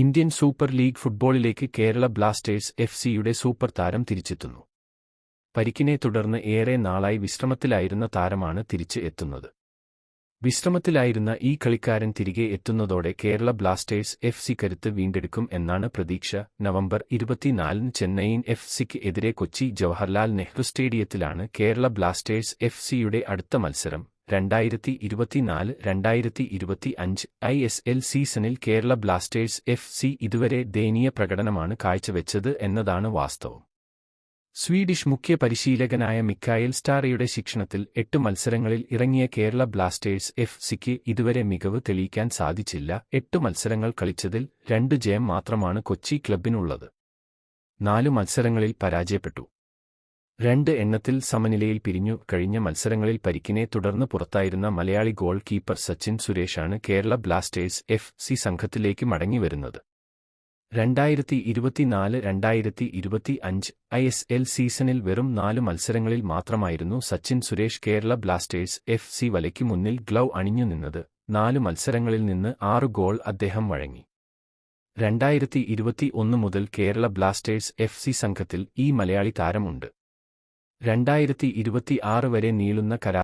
Indian super league ഫുട്ബോളിലേക്ക് Kerala Blasters F സിയുടെ super താരം തിരിച്ചെത്തുന്നു. പരിക്കിനെ തുടർന്ന് ഏറെ നാളായി വിശ്രമത്തിലായിരുന്ന താരമാണ് തിരിച്ച് എത്തുന്നത്. വിശ്രമത്തിലായിരുന്ന ഈ കളിക്കാരൻ തിരികെ എത്തുന്നതോടെ കേരള ബ്ലാസ്റ്റേഴ്സ് എഫ് സി കരുത്ത് വീണ്ടെടുക്കും എന്നാണ് പ്രതീക്ഷ. നവംബർ ഇരുപത്തിനാലിന് ചെന്നൈയിൻ എഫ് സിക്ക് എതിരെ കൊച്ചി ജവഹർലാൽ നെഹ്റു സ്റ്റേഡിയത്തിലാണ് കേരള ബ്ലാസ്റ്റേഴ്സ് എഫ് സിയുടെ അടുത്ത മത്സരം. രണ്ടായിരത്തി ഇരുപത്തിനാല് രണ്ടായിരത്തി ഇരുപത്തി അഞ്ച് ഐ എസ് എൽ സീസണിൽ കേരള ബ്ലാസ്റ്റേഴ്സ് എഫ് സി ഇതുവരെ ദയനീയ പ്രകടനമാണ് കാഴ്ചവെച്ചത് എന്നതാണ് വാസ്തവം. സ്വീഡിഷ് മുഖ്യ പരിശീലകനായ മിക്കായൽ സ്റ്റാറയുടെ ശിക്ഷണത്തിൽ എട്ട് മത്സരങ്ങളിൽ ഇറങ്ങിയ കേരള ബ്ലാസ്റ്റേഴ്സ് എഫ് സിക്ക് ഇതുവരെ മികവ് തെളിയിക്കാൻ സാധിച്ചില്ല. എട്ട് മത്സരങ്ങൾ കളിച്ചതിൽ രണ്ട് ജയം മാത്രമാണ് കൊച്ചി ക്ലബിനുള്ളത്. നാലു മത്സരങ്ങളിൽ പരാജയപ്പെട്ടു. രണ്ട് എണ്ണത്തിൽ സമനിലയിൽ പിരിഞ്ഞു കഴിഞ്ഞ മത്സരങ്ങളിൽ പരിക്കിനെ തുടർന്ന് പുറത്തായിരുന്ന മലയാളി ഗോൾ കീപ്പർ സച്ചിൻ സുരേഷാണ് കേരള ബ്ലാസ്റ്റേഴ്സ് എഫ് സി സംഘത്തിലേക്ക് മടങ്ങിവരുന്നത്. രണ്ടായിരത്തി ഇരുപത്തിനാല് രണ്ടായിരത്തി ഇരുപത്തി അഞ്ച് ഐ എസ് എൽ സീസണിൽ വെറും നാല് മത്സരങ്ങളിൽ മാത്രമായിരുന്നു Sachin Suresh Kerala blasters F C വലയ്ക്ക് മുന്നിൽ ഗ്ലൗ അണിഞ്ഞു നിന്നത്. നാല് മത്സരങ്ങളിൽ നിന്ന് ആറ് ഗോൾ അദ്ദേഹം വഴങ്ങി. രണ്ടായിരത്തി ഇരുപത്തി ഒന്ന് മുതൽ കേരള ബ്ലാസ്റ്റേഴ്സ് എഫ് സി സംഘത്തിൽ ഈ മലയാളി താരമുണ്ട്. രണ്ടായിരത്തി ഇരുപത്തി ആറ് വരെ നീളുന്ന കരാർ.